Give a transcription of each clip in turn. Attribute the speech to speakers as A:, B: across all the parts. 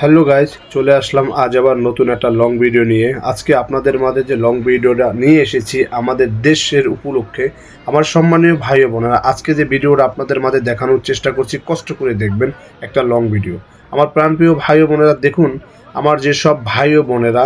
A: Hello guys চলে আসলাম আজ আবার নতুন একটা লং ভিডিও নিয়ে। আজকে আপনাদের মাঝে যে লং ভিডিওটা নিয়ে এসেছি আমাদের দেশের উপলক্ষে, আমার সম্মানীয় ভাই বোনেরা, আজকে যে ভিডিওটা আপনাদের মাঝে দেখানোর চেষ্টা করছি, কষ্ট করে দেখবেন একটা লং ভিডিও আমার প্রাণপ্রিয় ভাই বোনেরা, দেখুন, আমার যেসব ভাই বোনেরা,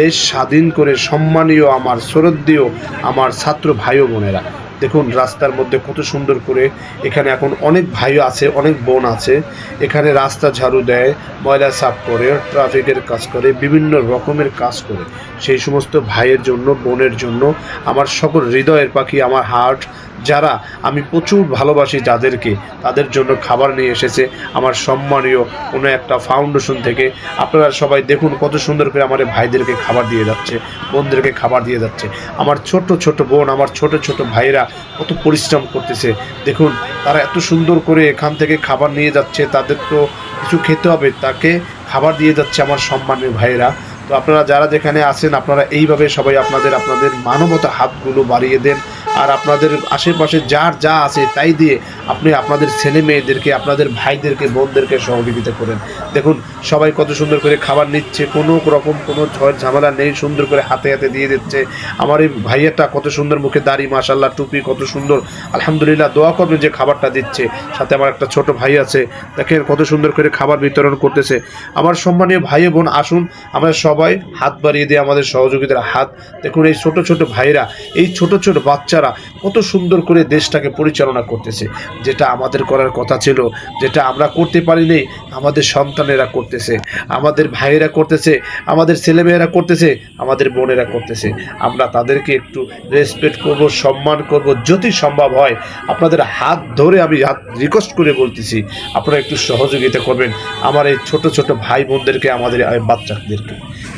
A: দেশ স্বাধীন করে সম্মানীয় আমার শ্রদ্ধেয় আমার ছাত্র ভাই বোনেরা দেখুন, রাস্তার মধ্যে কত সুন্দর করে এখানে এখন অনেক ভাই আছে, অনেক বোন আছে। এখানে রাস্তা ঝাড়ু দেয়, ময়লা সাফ করে, ট্রাফিকের কাজ করে, বিভিন্ন রকমের কাজ করে। সেই সমস্ত ভাইয়ের জন্য, বোনের জন্য, আমার সকল হৃদয়ের পাখি, আমার হার্ট যারা আমি প্রচুর ভালোবাসি যাদেরকে, তাদের জন্য খাবার নিয়ে এসেছে আমার সম্মানীয় কোনো একটা ফাউন্ডেশন থেকে। আপনারা সবাই দেখুন কত সুন্দর করে আমার ভাইদেরকে খাবার দিয়ে যাচ্ছে, বোনদেরকে খাবার দিয়ে যাচ্ছে। আমার ছোট ছোট বোন, আমার ছোট ছোট ভাইরা কত পরিশ্রম করতেছে। দেখুন, তারা এত সুন্দর করে এখান থেকে খাবার নিয়ে যাচ্ছে, তাদের তো কিছু খেতে হবে, তাকে খাবার দিয়ে যাচ্ছে আমার সম্মানীয় ভাইয়েরা। তো আপনারা যারা যেখানে আছেন, আপনারা এইভাবে সবাই আপনাদের আপনাদের মানবতা হাতগুলো বাড়িয়ে দেন। আর আপনাদের আশেপাশে যার যা আছে তাই দিয়ে আপনি আপনাদের ছেলে মেয়েদেরকে, আপনাদের ভাইদেরকে, বোনদেরকে সহযোগিতা করেন। দেখুন, সবাই কত সুন্দর করে খাবার নিচ্ছে, কোনো রকম কোনো ঝড় ঝামেলা নেই, সুন্দর করে হাতে হাতে দিয়ে দিচ্ছে। আমার এই ভাইয়াটা কত সুন্দর মুখে দাড়ি মাশাল্লাহ টুপি কত সুন্দর। আলহামদুলিল্লাহ, দোয়া করবেন যে খাবারটা দিচ্ছে। সাথে আমার একটা ছোট ভাই আছে, দেখেন কত সুন্দর করে খাবার বিতরণ করতেছে। আমার সম্মানীয় ভাই বোন, আসুন, আমরা সবাই হাত বাড়িয়ে দিয়ে আমাদের সহযোগিতার হাত। দেখুন, এই ছোট ছোট ভাইরা এই ছোট ছোট বাচ্চারা কত সুন্দর করে দেশটাকে পরিচালনা করতেছে। যেটা আমাদের করার কথা ছিল, যেটা আমরা করতে পারিনি, আমাদের সন্তানেরা করতেছে। আমাদের ভাইয়েরা করতেছে, আমাদের ছেলেমেয়েরা করতেছে, আমাদের বোনেরা করতেছে। আমরা তাদেরকে একটু রেসপেক্ট করব, সম্মান করব, যদি সম্ভব হয়। আপনাদের হাত ধরে আমি হাত রিকোয়েস্ট করে বলতেছি, আপনারা একটু সহযোগিতা করবেন আমার এই ছোট ছোট ভাই বোনদেরকে আমাদের বাচ্চাদেরকে।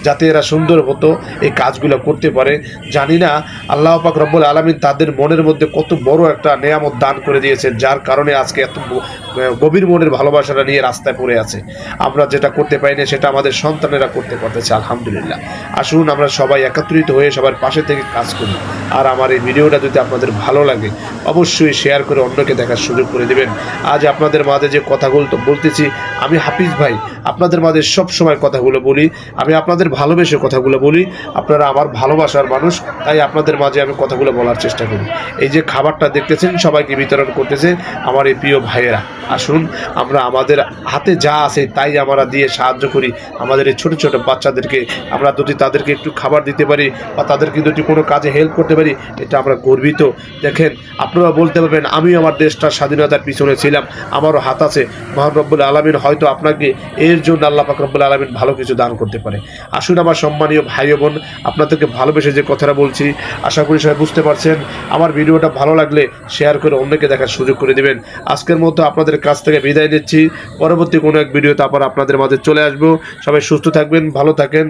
A: যাতে এরা সুন্দর মতো এই কাজগুলো করতে পারে। জানি না, আল্লাহ পাক রব্বুল আলমিন তাদের মনের মধ্যে কত বড় একটা নেয়ামত দান করে দিয়েছেন, যার কারণে আজকে এত গভীর মনের ভালোবাসাটা নিয়ে রাস্তায় পড়ে আছে। আমরা যেটা করতে পারি না সেটা আমাদের সন্তানেরা করতে পারতেছে, আলহামদুলিল্লাহ। আসুন, আমরা সবাই একত্রিত হয়ে সবার পাশে থেকে কাজ করি। আর আমার এই ভিডিওটা যদি আপনাদের ভালো লাগে, অবশ্যই শেয়ার করে অন্যকে দেখার সুযোগ করে দেবেন। আজ আপনাদের মাঝে যে কথাগুলো তো বলতেছি, আমি হাফিজ ভাই, আপনাদের মাঝে সব সময় কথাগুলো বলি, আমি আপনাদের ভালোবেসে কথাগুলো বলি। আপনারা আমার ভালোবাসার মানুষ, তাই আপনাদের মাঝে আমি কথাগুলো বলার চেষ্টা করি এই যে খাবারটা দেখতেছেন, সবাইকে বিতরণ করতেছে আমার এই প্রিয় ভাইয়েরা। আসুন, আমরা আমাদের হাতে যা আছে তাই আমরা দিয়ে সাহায্য করি। আমাদের এই ছোটো ছোটো বাচ্চাদেরকে আমরা যদি তাদেরকে একটু খাবার দিতে পারি বা তাদেরকে যদি কোনো কাজে হেল্প করতে পারি, এটা আমরা গর্বিত। দেখেন, আপনারা বলতে পারবেন আমি আমার দেশটার স্বাধীনতার পিছনে ছিলাম। আমারও হাত আছে। মহান রব্বুল আলমিন হয়তো আপনাকে এর জন্য আল্লাহ পাক রব্বুল আলমিন ভালো কিছু দান করতে পারে। আসুন আমার সম্মানীয় ভাই বোন, আপনাদেরকে ভালোবেসে যে কথাটা বলছি, আশা করি সবাই বুঝতে পারছেন আমার ভিডিওটা ভালো লাগলে শেয়ার করে অন্যকে দেখার সুযোগ করে দেবেন। আজকের মতো আপনাদের কাছ থেকে বিদায় নিচ্ছি। পরবর্তী কোনো এক ভিডিওতে আবার আপনাদের মাঝে চলে আসব। সবাই সুস্থ থাকবেন, ভালো থাকেন।